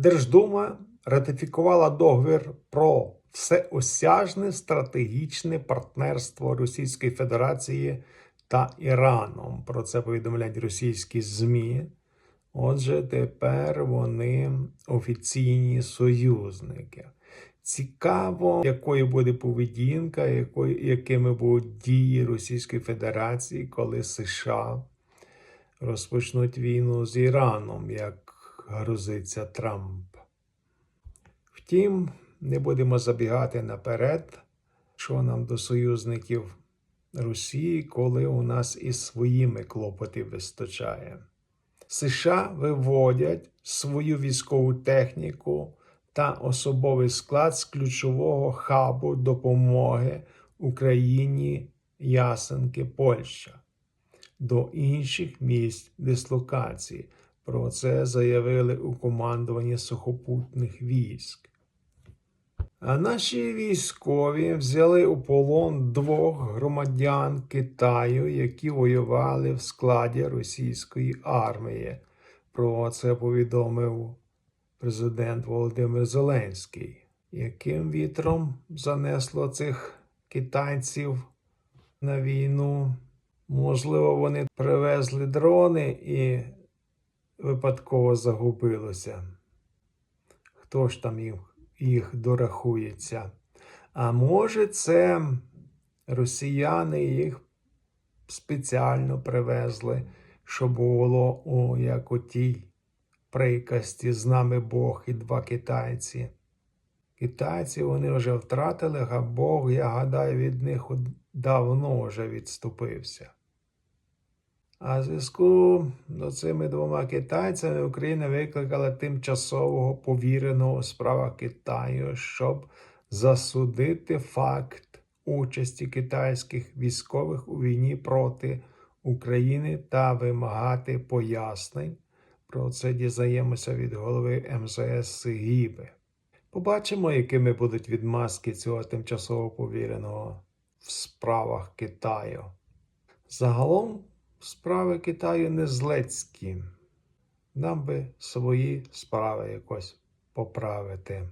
Держдума ратифікувала договір про всеосяжне стратегічне партнерство Російської Федерації та Іраном. Про це повідомляють російські ЗМІ. Отже, тепер вони офіційні союзники. Цікаво, якою буде поведінка, якою, якими будуть дії Російської Федерації, коли США розпочнуть війну з Іраном, як грозиться Трамп. Втім, не будемо забігати наперед, що нам до союзників Росії, коли у нас і своїми клопоти вистачає. США виводять свою військову техніку та особовий склад з ключового хабу допомоги Україні Ясенки Польща до інших місць дислокації. Про це заявили у командуванні сухопутних військ. А наші військові взяли у полон двох громадян Китаю, які воювали в складі російської армії. Про це повідомив президент Володимир Зеленський. Яким вітром занесло цих китайців на війну? Можливо, вони привезли дрони і випадково загубилося. Хто ж там їх, їх дорахується? А може, це росіяни їх спеціально привезли, щоб було у як у тій приказці з нами Бог і два китайці. Китайці вони вже втратили, а Бог, я гадаю, від них давно вже відступився. А в зв'язку з цими двома китайцями Україна викликала тимчасового повіреного у справах Китаю, щоб засудити факт участі китайських військових у війні проти України та вимагати пояснень. Про це дізнаємося від голови МЗС Сигіби. Побачимо, якими будуть відмазки цього тимчасово повіреного в справах Китаю. Загалом справи Китаю не злецькі. Нам би свої справи якось поправити.